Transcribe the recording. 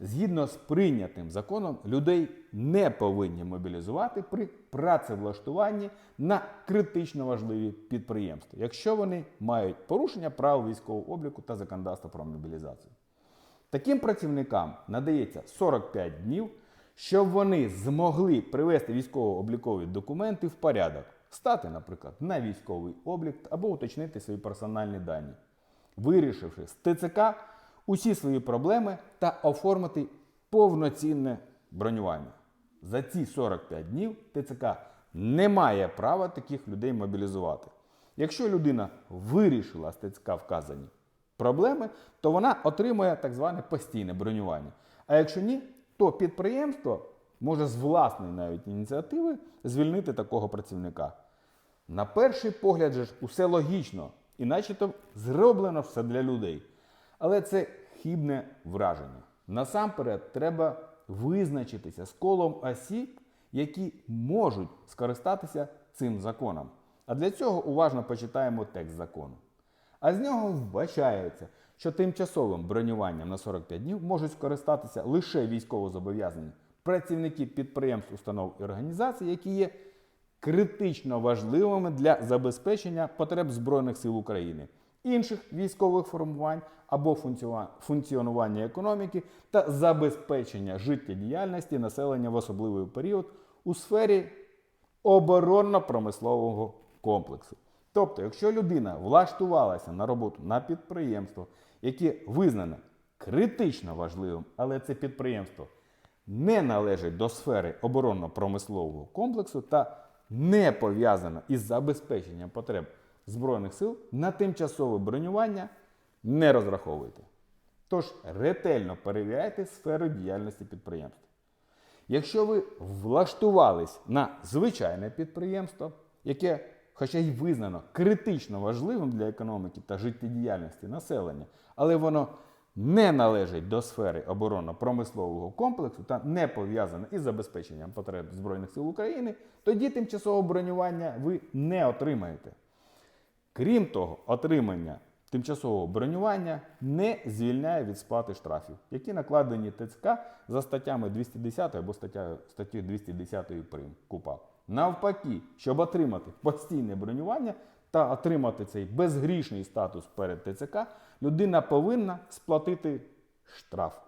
Згідно з прийнятим законом, людей не повинні мобілізувати при працевлаштуванні на критично важливі підприємства, якщо вони мають порушення правил військового обліку та законодавства про мобілізацію. Таким працівникам надається 45 днів, щоб вони змогли привести військово-облікові документи в порядок, стати, наприклад, на військовий облік або уточнити свої персональні дані, вирішивши з ТЦК усі свої проблеми та оформити повноцінне бронювання. За ці 45 днів ТЦК не має права таких людей мобілізувати. Якщо людина вирішила з ТЦК вказані проблеми, то вона отримує так зване постійне бронювання. А якщо ні, то підприємство може з власної навіть ініціативи звільнити такого працівника. На перший погляд же ж усе логічно, і начебто зроблено все для людей. Але це хібне враження. Насамперед, треба визначитися з колом осіб, які можуть скористатися цим законом. А для цього уважно почитаємо текст закону. А з нього вбачається, що тимчасовим бронюванням на 45 днів можуть скористатися лише військовозобов'язані працівники підприємств, установ і організацій, які є критично важливими для забезпечення потреб Збройних сил України, інших військових формувань або функціонування економіки та забезпечення життєдіяльності населення в особливий період у сфері оборонно-промислового комплексу. Тобто, якщо людина влаштувалася на роботу на підприємство, яке визнане критично важливим, але це підприємство не належить до сфери оборонно-промислового комплексу та не пов'язано із забезпеченням потреб Збройних сил, на тимчасове бронювання не розраховуйте. Тож ретельно перевіряйте сферу діяльності підприємства. Якщо ви влаштувались на звичайне підприємство, яке, хоча й визнано критично важливим для економіки та життєдіяльності населення, але воно не належить до сфери оборонно-промислового комплексу та не пов'язане із забезпеченням потреб Збройних сил України, тоді тимчасове бронювання ви не отримаєте. Крім того, отримання тимчасового бронювання не звільняє від сплати штрафів, які накладені ТЦК за статтями 210 або статтю 210 прим. КУПАП. Навпаки, щоб отримати постійне бронювання та отримати цей безгрішний статус перед ТЦК, людина повинна сплатити штраф.